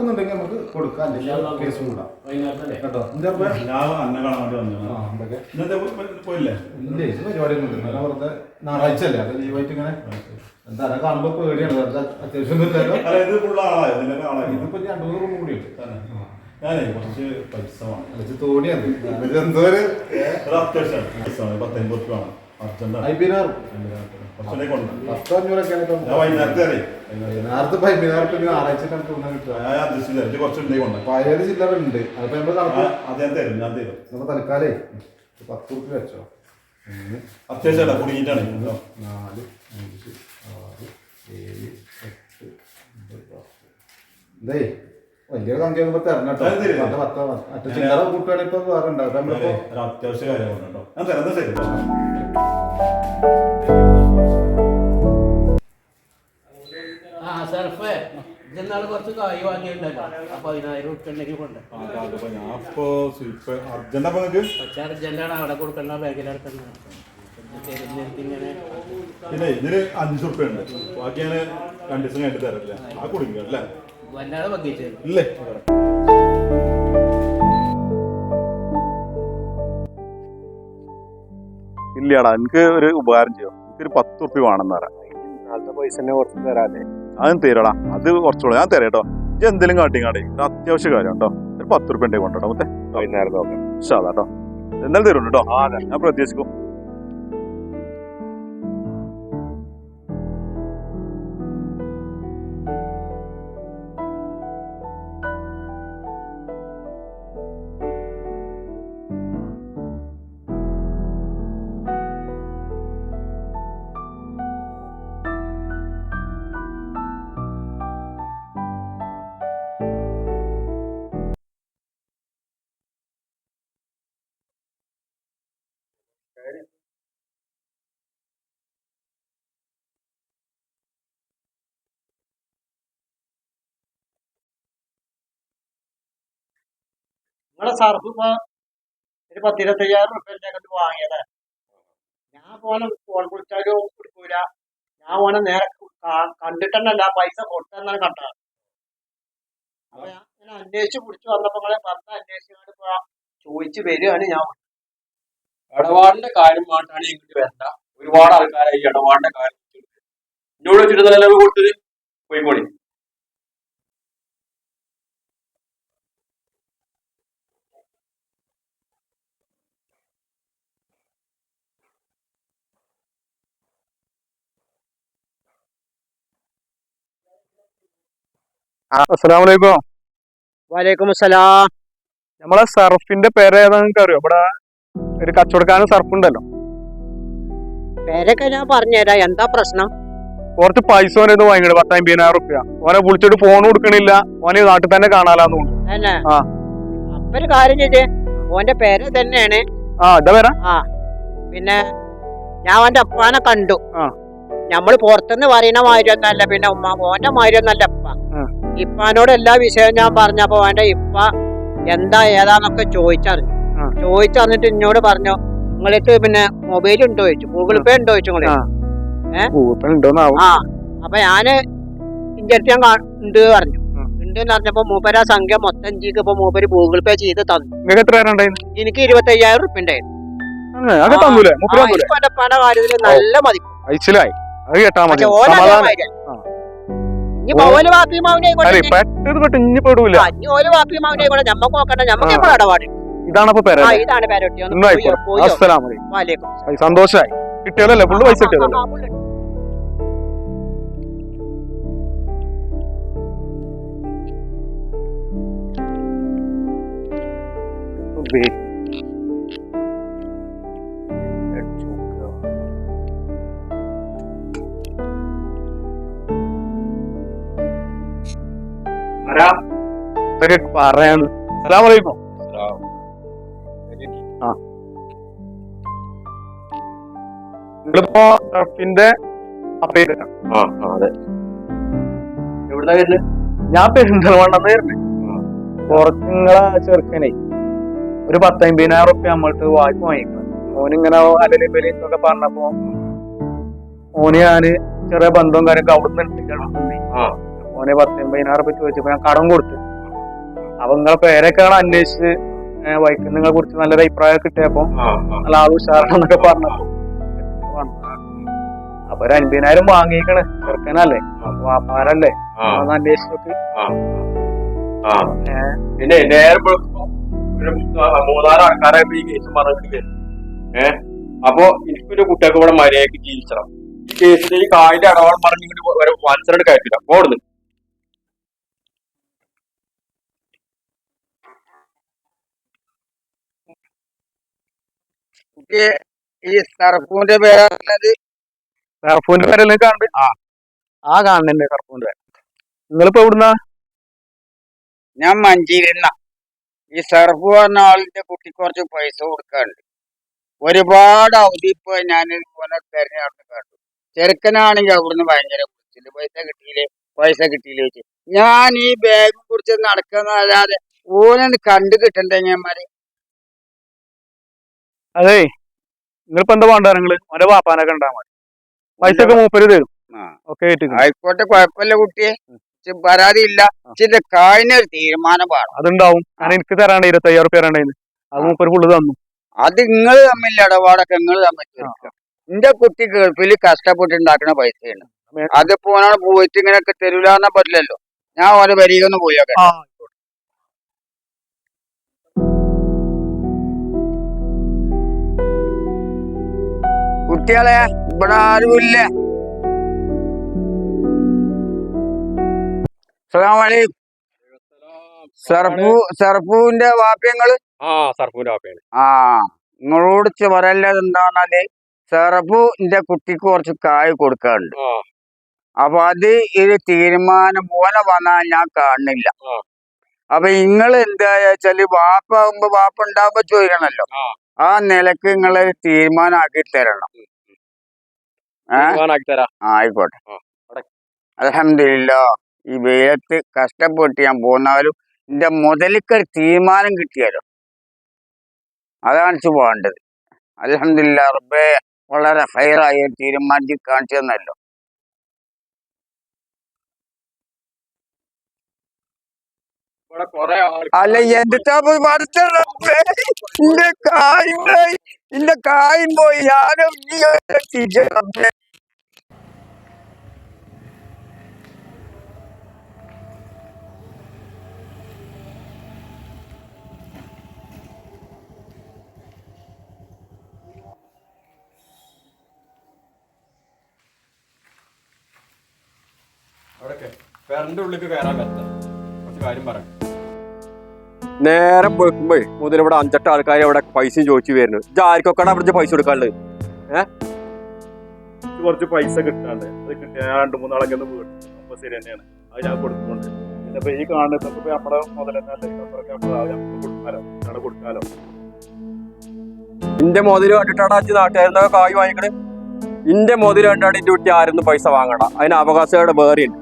എന്നുണ്ടെങ്കിൽ നമുക്ക് കൊടുക്കാം. അല്ലെങ്കിൽ കേസ് കൂടാം. കേട്ടോ? ഞാൻ ഇല്ല പരിപാടിയൊന്നും ഇല്ല വെറുതെ ഞായറാഴ്ച അല്ലേ അത് ലീവായിട്ട് ഇങ്ങനെ എന്താ കാണുമ്പോ പേടിയാണ്. വെറുതെ അത്യാവശ്യം ഒന്നും അല്ല ഇത് ഫുള്ള ആളായോ. നിന്റെ ആളായി. ഇതിപ്പോ രണ്ടു മൂന്ന് റൂം കൂടിയുണ്ട്. ഞാനേ കുറച്ച് പൈസ അലച്ച് തോണിയാണ്. എന്തോ ഒരു അത് അത്യാവശ്യമാണ് പൈസ വേണം പത്തോ നേരത്തെ റുപ്യ ഞായറാഴ്ച നമുക്ക് കിട്ടുക. പഴയത് ചില്ലറ ഉണ്ട്. അതിപ്പോ നമ്മൾ നമ്മൾ തൽക്കാലേ ഒരു പത്ത് റുപ്യ വെച്ചോ. കുടുങ്ങിയിട്ടാണ്. നാല് അഞ്ച് ആറ് ഏഴ് എട്ട് ഒമ്പത് പത്ത്. ഇതേ വലിയൊരു സംഖ്യ ആകുമ്പോ തരണം കേട്ടോ. അത് തരും. പത്ത് പത്ത് മറ്റേ ചില്ലറ കൂട്ടുകയാണെങ്കിൽ ഇപ്പൊ വേറെ ഉണ്ടാവും. നമ്മളിപ്പോ ഒരു അത്യാവശ്യ കാര്യമാണ് കേട്ടോ. ഞാൻ തരാം ശരി. ആ സർഫ്. ഇതെന്നാൾ കുറച്ച് കായ് വാങ്ങിയിട്ടുണ്ടല്ലോ. ആ പതിനായിരം ഉറുപ്പ്യ ഉണ്ടെങ്കിൽ കൊണ്ട്. അപ്പൊ പക്ഷേ അർജന്റാണ് അവിടെ കൊടുക്കണ്ട ബാങ്കിൽ അടക്കണ്ട ഇങ്ങനെ. പിന്നെ ഇതിന് അഞ്ചു റുപ്യ ഉണ്ട്. ബാക്കി ഞാൻ രണ്ടു ദിവസം കഴിഞ്ഞിട്ട് തരത്തില്ല. ആ കുടുങ്ങിയല്ലേ വല്ലാതെ വകിച്ചു ഇല്ലേ? ഇല്ലടാ എനിക്ക് ഒരു ഉപകാരം ചെയ്യോ? എനിക്കൊരു പത്ത് റുപ്യ വേണം തരാം നാളത്തെ പൈസ തന്നെ കുറച്ച് തരാല്ലേ? അതും തരാടാ. അത് കുറച്ചുകൂടെ ഞാൻ തരാം കേട്ടോ. ഇത് എന്തെങ്കിലും കാട്ടി ഒരു അത്യാവശ്യ കാര്യം കേട്ടോ. ഒരു പത്ത് റുപ്യ ഉണ്ടെങ്കിൽ കൊണ്ടോ മറ്റേ വൈകുന്നേരം നോക്കാം. കേട്ടോ. എന്തായാലും തരുന്നുണ്ട് കേട്ടോ. ഞാൻ പ്രതീക്ഷിക്കും. നിങ്ങളെ സർഫ് ഇപ്പൊ ഒരു പത്തിരുപത്തയ്യായിരം റുപ്യന്റെ കണ്ട് വാങ്ങിയതാ? ഞാൻ പോനെ ഫോൺ വിളിച്ചാലും കൊടുക്കൂല. ഞാൻ ഓനെ നേരെ കണ്ടിട്ടല്ല പൈസ കൊടുത്തെന്നാണ് കണ്ടത്. അപ്പൊ ഞാൻ ഇങ്ങനെ അന്വേഷിച്ച് പിടിച്ചു വന്നപ്പോ നിങ്ങളെ പറഞ്ഞ അന്വേഷിച്ചു ചോദിച്ചു വരികയാണ് ഞാൻ ഇടപാടിന്റെ കാര്യം മാറ്റാണ് ഇങ്ങോട്ട് വരണ്ട. ഒരുപാട് ആൾക്കാരായി ഇടപാടിന്റെ കാര്യം. എന്നോട് നിലവ് കൊടുത്തത്? പോയിക്കോളി. അസ്സലാമലൈക്കും വലൈക്കും അസ്സലാം നമ്മളെ സർഫിന്റെ പേര് ഏതാ അറിയോ? ഇവിടെ ഒരു കച്ചവടക്കാരൻ സർഫ് ഉണ്ടല്ലോ പേരൊക്കെ ഞാൻ പറഞ്ഞുതരാം. എന്താ പ്രശ്നം? കുറച്ച് പൈസ ഓനെ വാങ്ങിയിട്ട് പത്തമ്പതിനായിരം റുപ്യ. ഓനെ വിളിച്ചിട്ട് ഫോൺ കൊടുക്കണില്ല. ഓനെ നാട്ടിൽ തന്നെ കാണാലാന്ന് തന്നെ? ആ. അപ്പൊ ഒരു കാര്യം ചെയ്തേ. ഓന്റെ പേര് തന്നെയാണ് ആ ഇതാ വരാം പിന്നെ ഞാൻ അവന്റെ അപ്പാനെ കണ്ടു. ആ. നമ്മൾ പുറത്തുനിന്ന് പറയുന്ന മാതിരി ഒന്നല്ല പിന്നെ ഉമ്മ ഓന്റെ മാതിരി ഒന്നല്ല ആ. ഇപ്പാനോട് എല്ലാ വിഷയവും ഞാൻ പറഞ്ഞപ്പോ ഓന്റെ ഇപ്പ എന്താ ഏതാന്നൊക്കെ ചോദിച്ചറിഞ്ഞു. ചോദിച്ചറിഞ്ഞിട്ട് എന്നോട് പറഞ്ഞു നിങ്ങളിട്ട് പിന്നെ മൊബൈൽ ഉണ്ടോ ചോദിച്ചു. ഗൂഗിൾ പേ ഉണ്ടോ ചോദിച്ചു നിങ്ങൾ ആ. ഗൂഗിൾ പേ ഉണ്ടോന്നാവും. ആ. അപ്പൊ ഞാൻ ഇന്റെ അടുത്ത് ഞാൻ ഉണ്ട് പറഞ്ഞു. ഉണ്ട് എന്ന് പറഞ്ഞപ്പോ മൂപ്പര സംഖ്യ മൊത്തം ജീക്ക് ഇപ്പൊ മൂപ്പര് ഗൂഗിൾ പേ ചെയ്ത് തന്നു. എത്ര എനിക്ക് ഇരുപത്തി അയ്യായിരം റുപ്യ ഉണ്ടായിരുന്നു പല കാര്യത്തിൽ നല്ല മതി. അയച്ചിലായി അത് കേട്ടാ മതി. പെട്ടത് പെട്ട് ഇനി പെടൂല. ഞമ്മക്ക് നോക്കണ്ട ഞമ്മക്ക്. എപ്പോഴും ഇടപാട്? ഇതാണ് അപ്പൊ പേര് ഇതാണ് പേരൊട്ടി സന്തോഷായി. കിട്ടിയതല്ലേ? ഫുള്ള് പൈസ കിട്ടിയതല്ലേ? ആ, പറയാണ്. അസ്സലാമലൈക്കും. ആ. നിങ്ങളിപ്പോ റഫിന്റെ ഞാൻ പെരിന്തൽമണ്ണെന്ന് വരുന്നത് പുറത്ത് നിങ്ങളെ ചെറുക്കനെ. ഒരു പത്തമ്പതിനായിരം റുപ്യ നമ്മൾക്ക് വായ്പ വാങ്ങിക്കണം. ഓനിങ്ങനെ അലലി ബലിന്നൊക്കെ പറഞ്ഞപ്പോ ഓന് ഞാൻ ചെറിയ ബന്ധവും കാര്യമൊക്കെ അവിടുന്ന് നിന്ന് ഓനെ പതിനാറ് പറ്റി ചോദിച്ചപ്പോ ഞാൻ കടം കൊടുത്തു. അപ്പൊ നിങ്ങളെ പേരൊക്കെ അന്വേഷിച്ച് വൈക്ക് നിങ്ങളെ കുറിച്ച് നല്ലൊരു അഭിപ്രായം കിട്ടിയപ്പോ നല്ല ആ ഉഷാറാണെന്നൊക്കെ പറഞ്ഞപ്പോ. അപ്പൊ ഒരു അൻപതിനായിരം വാങ്ങിക്കണ് ചെറുക്കനല്ലേ വാപ്പാരല്ലേ. ഒന്ന് അന്വേഷിച്ച് ആ പിന്നെ നേരെ മൂന്നാൽ ആൾക്കാരെ ഈ കേസ് പറഞ്ഞിട്ട് വരും ഏ അപ്പൊ എനിക്കൊരു കുട്ടികൾക്ക് ഇവിടെ മര്യാദയ്ക്ക് ജീവിച്ചണം. ഈ കേസിൽ ഈ കായിന്റെ അടവാളം പറഞ്ഞിട്ട് മത്സരം കയറ്റില്ല. ഓടുന്നു ഈ സർഫൂന്റെ പേരാണത് സർഫൂന്റെ പേരല്ലേ കാണുന്നത്? ആ. ആ കാണുന്നുണ്ട് കർപ്പൂന്റെ നിങ്ങളിപ്പോ എവിടുന്നാ? ഞാൻ മഞ്ചേരിന്ന. ഈ സർഫ് പറഞ്ഞ ആളിന്റെ കുട്ടി കുറച്ച് പൈസ കൊടുക്കാറുണ്ട് ഒരുപാട് അവധി ഇപ്പൊ ഞാൻ ഇതുപോലെ തെരഞ്ഞെടുപ്പ് കണ്ടു. ചെറുക്കനാണെങ്കിൽ അവിടുന്ന് ഭയങ്കര കുറിച്ചില്ല പൈസ കിട്ടിയില്ലേ? പൈസ കിട്ടിയില്ലേ ഞാൻ ഈ ബാഗ് കുറിച്ച് നടക്കുന്നതല്ലാതെ ഓനെ കണ്ടു കിട്ടണ്ടേ ഞന്മാര് അതെ നിങ്ങളിപ്പോ എന്താ വേണ്ട നിങ്ങൾ? ഓന്റെ വാപ്പാനൊക്കെ ഉണ്ടാ മതി. പൈസ ഒക്കെ മൂപ്പര് തരും. ഒക്കെ ആയിക്കോട്ടെ കുഴപ്പമില്ല കുട്ടിയെ. പരാതിയില്ല പരാതി ഇല്ല. കായിനൊരു തീരുമാനം വേണം. അതുണ്ടാവും. ഞാൻ എനിക്ക് തരാണ്ട് ഇരുപത്തയ്യായിരം റുപ്യ തരാണ്ടായിരുന്നു അത് മൂപ്പര് ഫുള്ള് തന്നു. അത് നിങ്ങൾ തമ്മിൽ ഇടപാടൊക്കെ നിങ്ങൾ തമ്മിൽ. എന്റെ കുട്ടി ഗൾഫിൽ കഷ്ടപ്പെട്ടുണ്ടാക്കുന്ന പൈസയാണ്. അതിപ്പോ പോയിട്ട് ഇങ്ങനെയൊക്കെ തരൂലെന്നാ പറ്റില്ലല്ലോ. ഞാൻ ഓരോ വരികൊന്ന് പോയൊക്കെ കുട്ടികളെ ഇവിടെ ആരുമില്ല സർഫു സർഫുവിന്റെ വാപ്യങ്ങൾ ആ സർഫുവിന്റെ ആപ്പയാണ് ആ നിങ്ങളോട് പറയല്ലത് എന്താണെന്നാൽ സർഫുന്റെ എന്റെ കുട്ടിക്ക് കുറച്ച് കായ് കൊടുക്കാറുണ്ട് അപ്പൊ അത് ഒരു തീരുമാനം പോലെ വന്നാൽ ഞാൻ കാണുന്നില്ല. അപ്പൊ നിങ്ങൾ എന്താ വെച്ചാൽ വാപ്പ ആകുമ്പോ വാപ്പ ഉണ്ടാകുമ്പോ ചോദിക്കണല്ലോ. ആ. ആ നിലയ്ക്ക് നിങ്ങളൊരു തീരുമാനമാക്കി തരണം ഏ തീരുമാനാക്കി തരാം ആ, ആയിക്കോട്ടെ. അലഹമില്ല ഈ വെയിലത്ത് കഷ്ടപ്പെട്ട് ഞാൻ പോന്നാലും എന്റെ മുതലിക്കൊരു തീരുമാനം കിട്ടിയാലോ? അതാണ് പോകേണ്ടത്. വേണ്ടത് അലഹമില്ല റബ്ബേ വളരെ ഫയറായി തീരുമാനിച്ച് കാണിച്ചു തന്നല്ലോ ഇവിടെ കൊറേ അല്ല എന്താ പഠിച്ച റബ്ബേ എന്റെ കായും പോയി. എന്റെ കായും പോയി. ഞാനും ഈ തിരിച്ച് അവിടൊക്കെ. കയറാൻ പറ്റാ കുറച്ച് കാര്യം പറയാം നേരെ വെക്കുമ്പോ മുതൽ ഇവിടെ അഞ്ചെട്ട് ആൾക്കാർ ഇവിടെ പൈസ ചോദിച്ചു വരുന്നു. ഇത് ആർക്കൊക്കെ അവിടെ പൈസ കൊടുക്കാനുള്ളത്? ഏഹ് കുറച്ച് പൈസ കിട്ടാണ്ട് അത് കിട്ടിയ ഞാൻ രണ്ട് മൂന്നാളൊക്കെ ഒന്ന് വീട്ടു അപ്പൊ ശരി തന്നെയാണ്. അത് ഞാൻ കൊടുക്കുന്നുണ്ട്. പിന്നെ ഈ കാണുന്നത് നമ്മുടെ കൊടുക്കാലോ അവിടെ കൊടുക്കാലോ ഇന്റെ മുതൽ കണ്ടിട്ടാണ് അച്ഛൻ നാട്ടുകാരുന്നൊക്കെ കായ് വാങ്ങിക്കണേ? ഇന്റെ മുതൽ കണ്ടാണ് ഇന്റെ കുട്ടി ആരൊന്നും പൈസ വാങ്ങണ്ട. അതിന് അവകാശങ്ങളുടെ വേറെ ഉണ്ട്